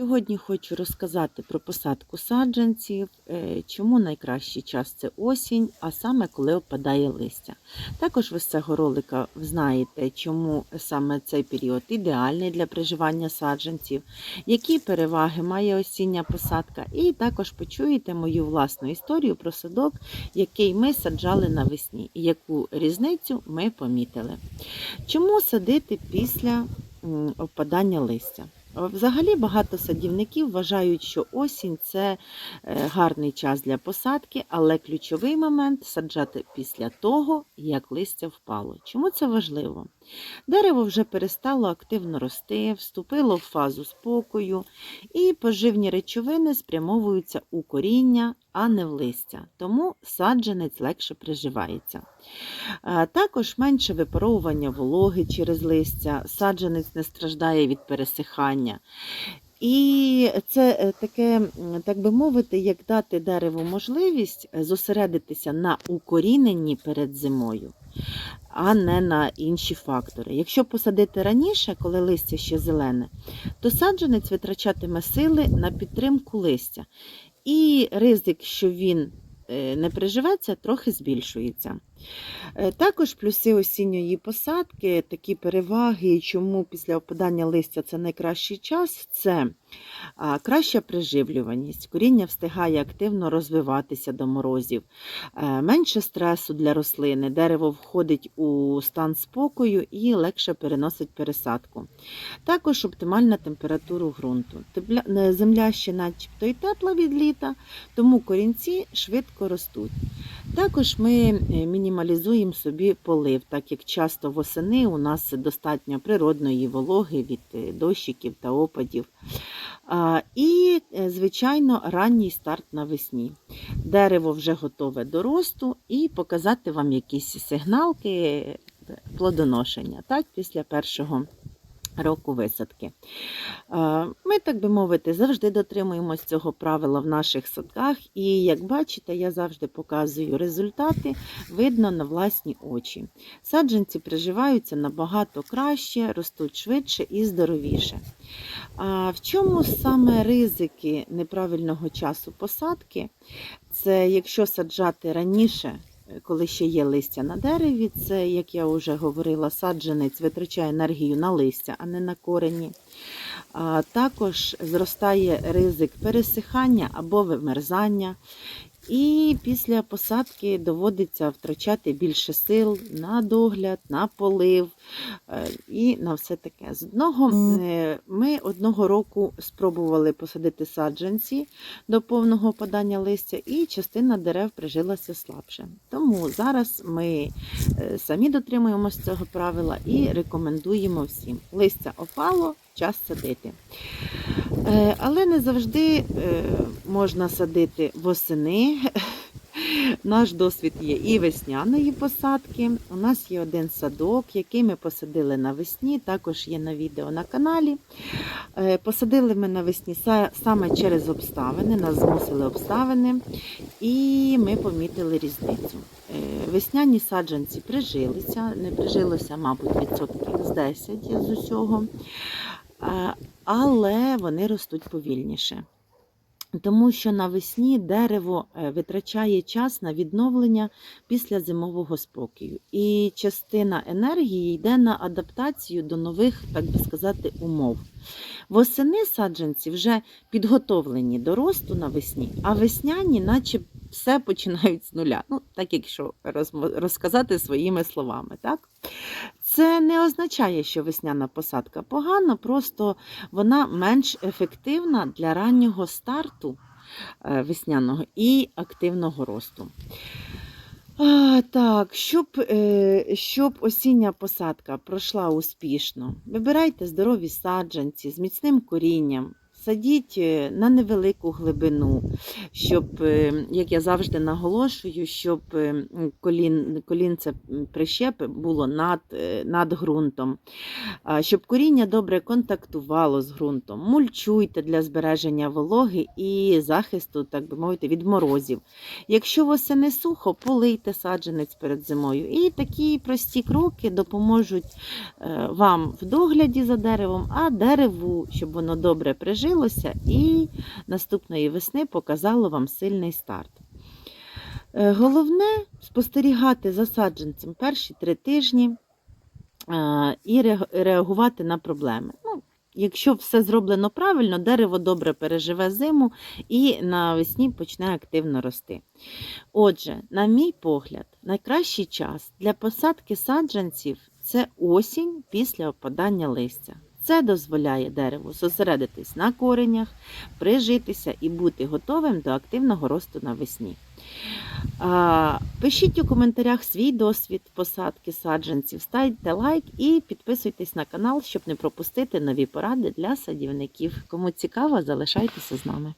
Сьогодні хочу розказати про посадку саджанців, е, чому найкращий час це осінь, а саме коли опадає листя. Також ви з цього ролика знаєте, чому саме цей період ідеальний для приживання саджанців, які переваги має осіння посадка, і також почуєте мою власну історію про садок, який ми саджали навесні, і яку різницю ми помітили. Чому садити після опадання листя? Взагалі багато садівників вважають, що осінь це е, гарний час для посадки, але ключовий момент саджати після того, як листя впало. Чому це важливо? Дерево вже перестало активно рости, вступило в фазу спокою, і поживні речовини спрямовуються у коріння, а не в листя. Тому саджанець легше приживається. Е, Також менше випаровування вологи через листя, саджанець не страждає від пересихання. І це е, таке, так би мовити, як дати дереву можливість е, зосередитися на укоріненні перед зимою, а не на інші фактори. Якщо посадити раніше, коли листя ще зелене, то саджанець витрачатиме сили на підтримку листя. І ризик, що він е, не приживеться, трохи збільшується. Е, Також плюси осінньої посадки, такі переваги, чому після опадання листя це найкращий час, це краща приживлюваність, коріння встигає активно розвиватися до морозів, е, менше стресу для рослини, дерево входить у стан спокою і легше переносить пересадку. Також оптимальна температура ґрунту. Е, Земля ще начебто і тепла від літа, тому корінці швидко ростуть. Також ми е, мінімалізуємо собі полив, так як часто восени у нас достатньо природної вологи від е, дощиків та опадів. І, е, звичайно, ранній старт навесні. Дерево вже готове до росту і показати вам якісь сигналки плодоношення так, після першого року висадки. Е, Ми, так би мовити, завжди дотримуємось цього правила в наших садках, і як бачите, я завжди показую результати, видно на власні очі. Саджанці приживаються набагато краще, ростуть швидше і здоровіше. А в чому саме ризики неправильного часу посадки? Це якщо саджати раніше, коли ще є листя на дереві, це, як я вже говорила, саджанець витрачає енергію на листя, а не на корені. Також зростає ризик пересихання або вимерзання. І після посадки доводиться втрачати більше сил на догляд, на полив е, і на все таке. З одного е, ми одного року спробували посадити саджанці до повного падання листя, і частина дерев прижилася слабше. Тому зараз ми е, самі дотримуємося цього правила і рекомендуємо всім. Листя опало, час садити. Е, Але не завжди е, можна садити восени. Наш досвід є і весняної посадки. У нас є один садок, який ми посадили навесні, також є на відео на каналі. Е, Посадили ми навесні саме через обставини, нас змусили обставини, і ми помітили різницю. Весняні саджанці прижилися, не прижилося, мабуть, відсотків з 10 з усього, але вони ростуть повільніше. Тому що навесні дерево е, витрачає час на відновлення після зимового спокою. І частина енергії йде на адаптацію до нових, так би сказати, умов. Восени саджанці вже підготовлені до росту навесні, а весняні, наче все починають з нуля. Ну, так якщо розказати своїми словами. Так? Це не означає, що весняна посадка погана, просто вона менш ефективна для раннього старту е, весняного і активного росту. Так, щоб, е, щоб осіння посадка пройшла успішно, вибирайте здорові саджанці з міцним корінням, садіть е, на невелику глибину, щоб, е, як я завжди наголошую, щоб е, колін, колінце прищепи було над, над ґрунтом, щоб коріння добре контактувало з ґрунтом. Мульчуйте для збереження вологи і захисту, так би мовити, від морозів. Якщо восени сухо, полийте саджанець перед зимою. І такі прості кроки допоможуть вам в догляді за деревом, а дереву, щоб воно добре прижилося, прижилося і наступної весни показало вам сильний старт. Е, Головне спостерігати за саджанцем перші три тижні е, і реагувати на проблеми. Ну, якщо все зроблено правильно, дерево добре переживе зиму і навесні почне активно рости. Отже, на мій погляд, найкращий час для посадки саджанців це осінь після опадання листя. Це дозволяє дереву зосередитись на коренях, прижитися і бути готовим до активного росту навесні. Пишіть у коментарях свій досвід посадки саджанців, ставте лайк і підписуйтесь на канал, щоб не пропустити нові поради для садівників. Кому цікаво, залишайтеся з нами.